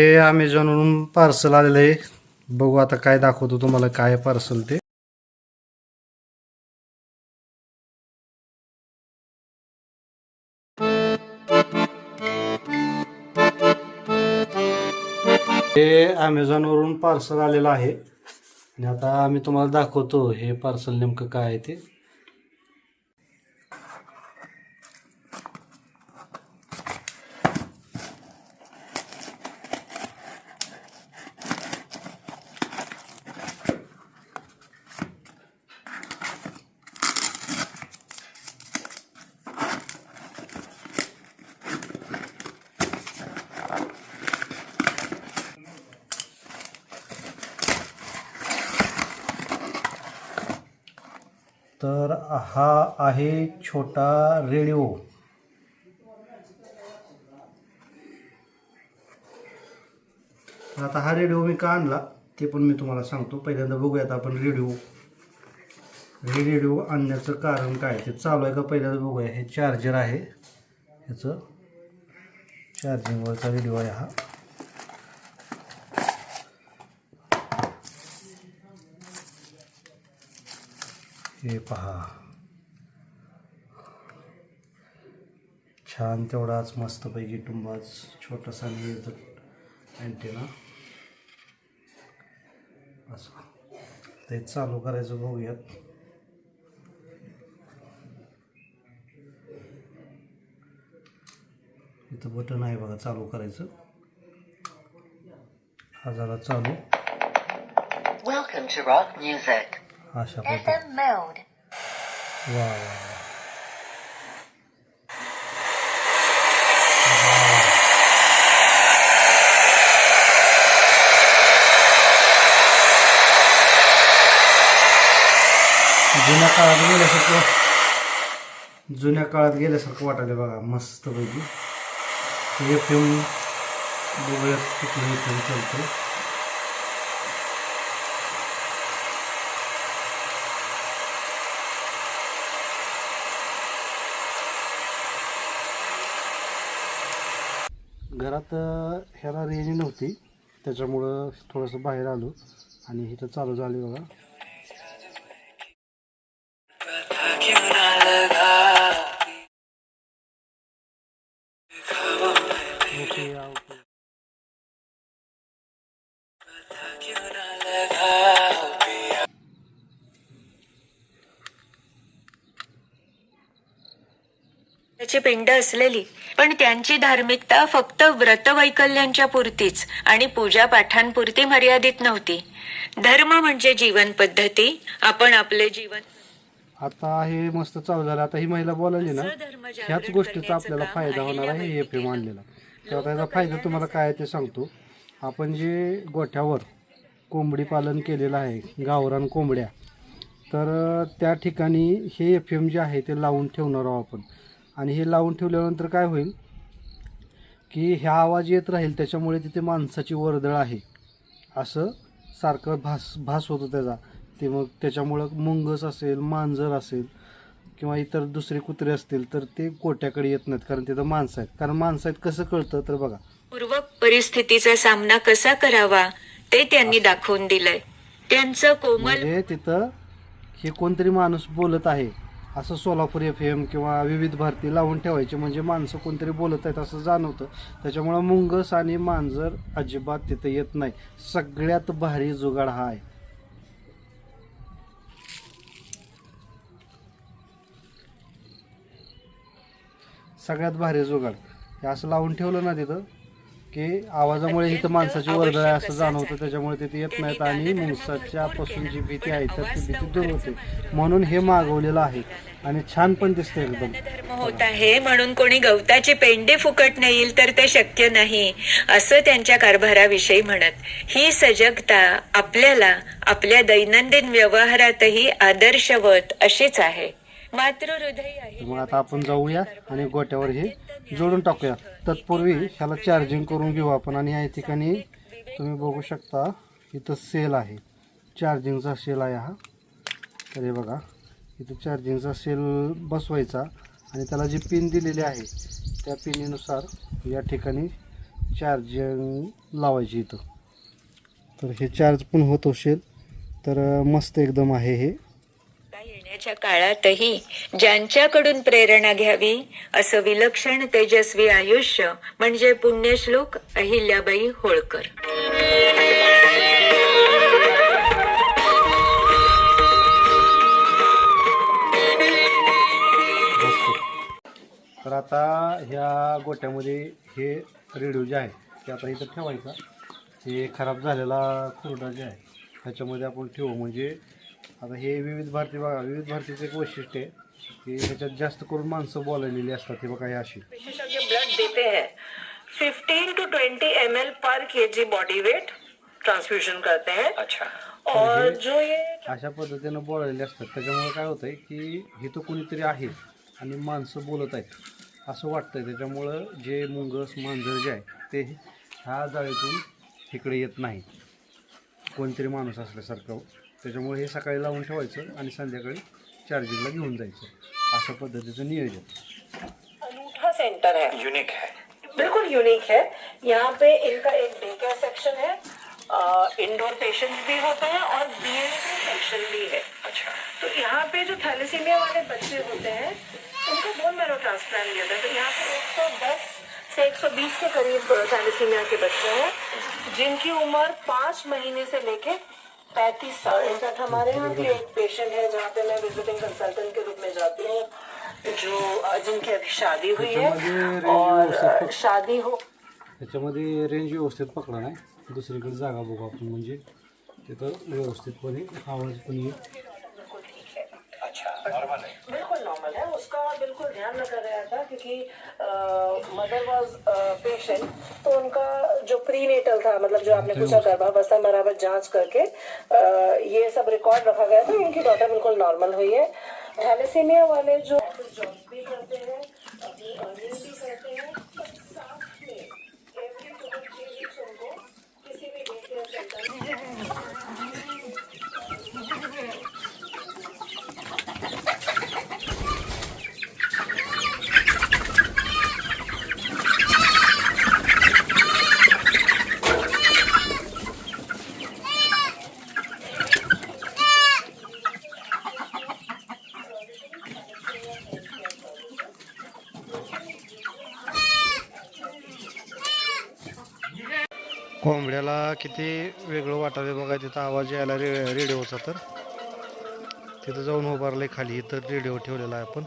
हे अमेझॉनवरून पार्सल आलेलं आहे. बघू आता काय दाखवतो तुम्हाला काय पार्सल ते. हे अमेझॉनवरून पार्सल आलेलं आहे. आणि आता आम्ही तुम्हाला दाखवतो हे पार्सल नेमकं काय आहे ते. तर हा आहे छोटा रेडिओ. आता हा रेडिओ मी का आणला ते पण मी तुम्हाला सांगतो. पहिल्यांदा बघूयात आपण रेडिओ. हे रेडिओ आणण्याचं कारण काय? ते चालू आहे का पहिल्यांदा बघूया. हे चार्जर आहे. ह्याचं चार्जिंगवरचा रेडिओ आहे हा. हे पहा. छान तेवढाच मस्तपैकी टुंबाच छोटासा अँटेना असं. ते चालू करायचं बघूयात. इथं बटन आहे बघा चालू करायचं. हा झाला चालू. अशा पद्धती. वा वा वा. जुन्या काळात गेल्यासारखं जुन्या काळात गेल्यासारखं वाटायला बघा मस्त पैकी एफ एम बघूयात कुठलं एफ एम चालतं घरात ह्याला रेंज नव्हती. त्याच्यामुळं थोडंसं बाहेर आलो आणि इथं चालू झाली बघा. त्याची पिंड असलेली. पण त्यांची धार्मिकता फक्त व्रतवैकल्यांच्या पुरतीच आणि पूजा पाठांपुरती मर्यादित नव्हती. धर्म म्हणजे जीवन पद्धती आपण आपले जीवन आता हे मस्त चालू झालं. आता ही महिला बोलायली ना ह्याच गोष्टीचा आपल्याला फायदा होणार आहे हे एफ एम आणलेला तर आता याचा फायदा तुम्हाला काय ते सांगतो. आपण जे गोठ्यावर कोंबडी पालन केलेलं आहे गावरान कोंबड्या तर त्या ठिकाणी हे एफ एम जे आहे ते लावून ठेवणार आहोत आपण. आणि हे लावून ठेवल्यानंतर काय होईल? की ह्या आवाज येत राहील त्याच्यामुळे तिथे माणसाची वर्दळ आहे. असं सारखं भास भास होतो त्याचा. ते मग त्याच्यामुळं मुंगस असेल मांजर असेल किंवा इतर दुसरे कुत्रे असतील तर ते कोट्याकडे येत नाहीत कारण तिथं माणसं आहेत. कारण माणसं आहेत कसं कळतं? तर बघा. पूर्व परिस्थितीचा सामना कसा करावा ते त्यांनी दाखवून दिलंय. त्यांचं कोमल म्हणजे तिथं हे कोणतरी माणूस बोलत आहे. असं सोलापूर एफ एम किंवा विविध भारती लावून ठेवायचे. म्हणजे माणसं कोणतरी बोलत आहेत असं जाणवतं. त्याच्यामुळं मुंगस आणि मांजर अजिबात तिथं येत नाही. सगळ्यात भारी जुगाड हा आहे. सगळ्यात भारी जुगाड. हे असं लावून ठेवलं ना तिथं. की आवाजामुळे इथं माणसाची वर्दळ असं जाणवतं त्याच्यामुळे तिथे येत नाहीत आणि मुंगसाच्या पासून जी भीती आहे तर ती भीती दूर होते. म्हणून हे मागवलेलं आहे आणि छान पण दिसतं एकदम. होत आहे म्हणून कोणी गवताची पेंडे फुकट नेईल तर ते शक्य नाही असं त्यांच्या कारभाराविषयी म्हणत. ही सजगता आपल्याला आपल्या दैनंदिन व्यवहारातही आदर्शवत अशीच आहे. मातृहृदय आहे मग आता आपण जाऊया आणि गोट्यावर हे जोडून टाकूया. तत्पूर्वी ह्याला चार्जिंग करून घेऊ आपण आणि या ठिकाणी तुम्ही बघू शकता इथं सेल आहे. चार्जिंगचा सेल आहे हा. तर हे बघा इथं चार्जिंगचा सेल बसवायचा आणि त्याला जी पिन दिलेली आहे त्या पिनीनुसार या ठिकाणी चार्जिंग लावायची इथं. तर हे चार्ज पण होत असेल. तर मस्त एकदम आहे हे. येण्याच्या काळातही ज्यांच्याकडून प्रेरणा घ्यावी असं विलक्षण तेजस्वी आयुष्य म्हणजे पुण्यश्लोक अहिल्याबाई होळकर. तर आता ह्या गोट्यामध्ये हे रेडिओ जे आहे ते आता इथं ठेवायचा. हे खराब झालेला खुरडा जे आहे ह्याच्यामध्ये आपण ठेवू. म्हणजे आता हे विविध भारती बघा विविध भारतीचं एक वैशिष्ट्य आहे की ह्याच्यात जास्त करून माणसं बोलायलेली असतात हे बघा हे अशी. विशेषज्ञ ब्लड देते हैं 15 to 20 M L per K G body weight transfusion करते हैं. अच्छा. और जो ये अशा पद्धतीनं बोलायले असतात. त्याच्यामुळे काय होतंय की इथं कोणीतरी आहे आणि माणसं बोलत आहेत असं वाटतंय. त्याच्यामुळं जे मुंगस मांजर जे आहे ते ह्या जाळीतून इकडे येत नाही कोणतरी माणूस असल्यासारखं. त्याच्यामुळे हे सकाळी लावून ठेवायचं आणि संध्याकाळी चार्जिंगला घेऊन जायचं. अशा पद्धतीचं नियोजन. अनूठा सेंटर है. यूनिक है. बिल्कुल यूनिक है. यहाँ पे इनका एक डे केयर सेक्शन है इंडोर पेशेंट्स भी होते हैं और बीएनपी सेक्शन भी है। अच्छा। तो यहाँ पे जो थैलेसीमिया वाले बच्चे होते हैं उनको बोन मैरो ट्रांसप्लांट दिया था तो यहाँ पे 110 से 120 के करीब थैलेसीमिया के बच्चे हैं जिनकी उम्र पाँच महीने से लेके पैंतीस साल इनफैक्ट हमारे यहाँ भी एक पेशेंट है जहाँ पे मैं विजिटिंग कंसल्टेंट के रूप में जाती हूँ जो जिनकी अभी शादी हुई है और शादी हो। त्याच्यामध्ये रेंज व्यवस्थित पकडा नाही दुसरीकडे जागा बघू आपण म्हणजे. तिथं व्यवस्थितपणे आवाज़ पण येईल. है. उसका बिल्कुल ध्यान रखा गया था क्योंकि मदर वाज पेशेंट तो उनका जो प्री था मतलब जो आपने पूछा गर्भावस्था बराबर जाँच करके आ, ये सब रिकॉर्ड रखा गया था उनकी डॉटर बिल्कुल नॉर्मल हुई है। थैलेसीमिया वाले जो कोंबड्याला किती वेगळं वाटायला बघा तिथं आवाज यायला रे रेडिओचा तर. तिथं जाऊन उभारलंय खाली इथं रेडिओ ठेवलेला आहे आपण.